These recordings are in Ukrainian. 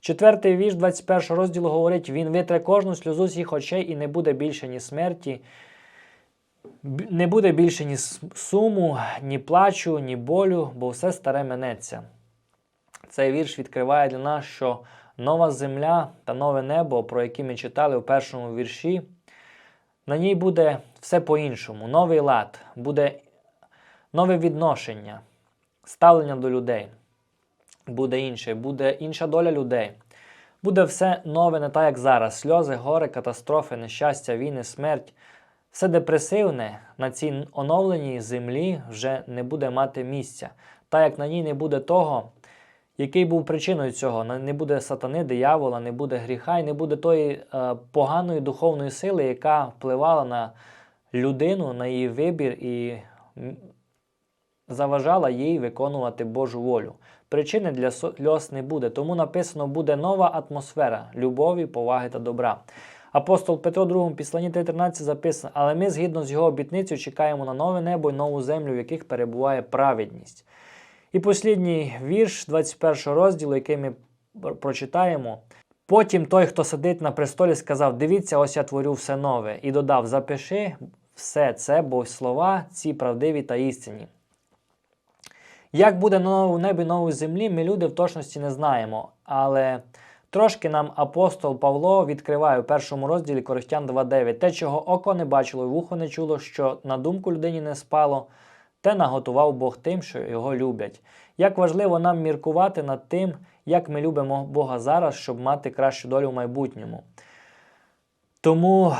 Четвертий вірш 21 розділу говорить: Він витре кожну сльозу з їх очей і не буде більше ні смерті, не буде більше ні суму, ні плачу, ні болю, бо все старе минеться. Цей вірш відкриває для нас, що нова земля та нове небо, про які ми читали у першому вірші, на ній буде все по-іншому, новий лад, буде нове відношення, ставлення до людей. Буде інше, буде інша доля людей. Буде все нове, не так, як зараз. Сльози, гори, катастрофи, нещастя, війни, смерть. Все депресивне на цій оновленій землі вже не буде мати місця, так як на ній не буде того, який був причиною цього. Не буде сатани, диявола, не буде гріха і не буде тої е, поганої духовної сили, яка впливала на людину, на її вибір і заважала їй виконувати Божу волю. Причини для сльоз не буде, тому написано буде нова атмосфера любові, поваги та добра. Апостол Петро в другому післанні 3.13 записано, але ми згідно з його обітницею чекаємо на нове небо і нову землю, в яких перебуває праведність. І послідній вірш 21 розділу, який ми прочитаємо. Потім той, хто сидить на престолі, сказав: Дивіться, ось я творю все нове, і додав: Запиши все це, бо слова ці правдиві та істинні. Як буде новому небі, новій землі, ми люди в точності не знаємо. Але трошки нам апостол Павло відкриває у першому розділі Коринтян 2.9. Те, чого око не бачило і вухо не чуло, що на думку людині не спало, те наготував Бог тим, що його люблять. Як важливо нам міркувати над тим, як ми любимо Бога зараз, щоб мати кращу долю в майбутньому. Тому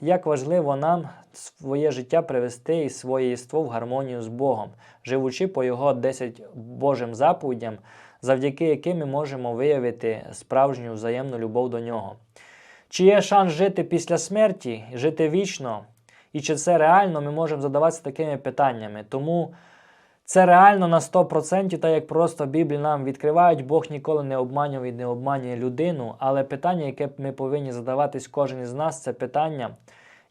як важливо нам своє життя привести і своє єство в гармонію з Богом, живучи по Його 10 Божим заповідям, завдяки яким ми можемо виявити справжню взаємну любов до Нього. Чи є шанс жити після смерті, жити вічно? І чи це реально, ми можемо задаватися такими питаннями. Тому це реально на 100%, так як просто Біблію нам відкривають, Бог ніколи не обманює і не обманює людину. Але питання, яке ми повинні задаватись кожен із нас, це питання,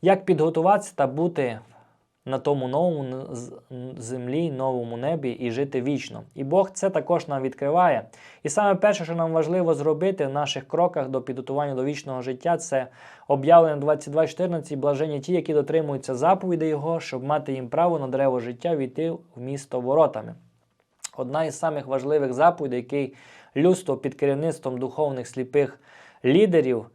як підготуватися та бути на тому новому землі, новому небі і жити вічно. І Бог це також нам відкриває. І саме перше, що нам важливо зробити в наших кроках до підготування до вічного життя, це об'явлення 22.14, блажені ті, які дотримуються заповідей Його, щоб мати їм право на дерево життя війти в місто воротами. Одна із самих важливих заповідей, який людство під керівництвом духовних сліпих лідерів,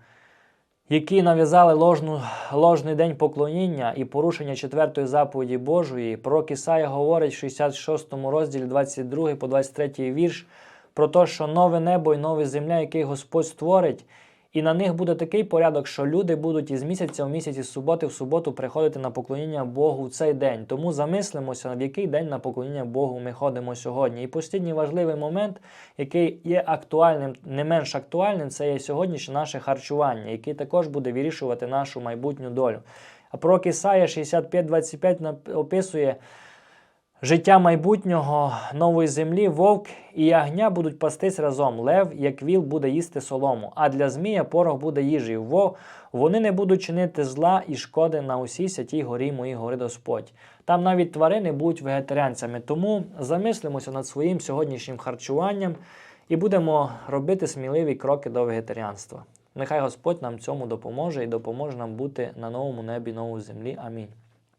які нав'язали ложну, ложний день поклоніння і порушення четвертої заповіді Божої, пророк Ісая говорить в 66 розділі 22 по 23 вірш про те, що нове небо і нова земля, який Господь створить, і на них буде такий порядок, що люди будуть із місяця в місяць, із суботи в суботу приходити на поклоніння Богу в цей день. Тому замислимося, в який день на поклоніння Богу ми ходимо сьогодні. І останній важливий момент, який є актуальним, не менш актуальним, це є сьогоднішнє наше харчування, яке також буде вирішувати нашу майбутню долю. А пророк Ісая 65-25 описує. Життя майбутнього нової землі, вовк і ягня будуть пастись разом. Лев, як віл, буде їсти солому, а для змія порох буде їжею. Во, вони не будуть чинити зла і шкоди на усій святій горі мої гори Господь. Там навіть тварини будуть вегетаріанцями. Тому замислимося над своїм сьогоднішнім харчуванням і будемо робити сміливі кроки до вегетаріанства. Нехай Господь нам цьому допоможе і допоможе нам бути на новому небі, новій землі. Амінь.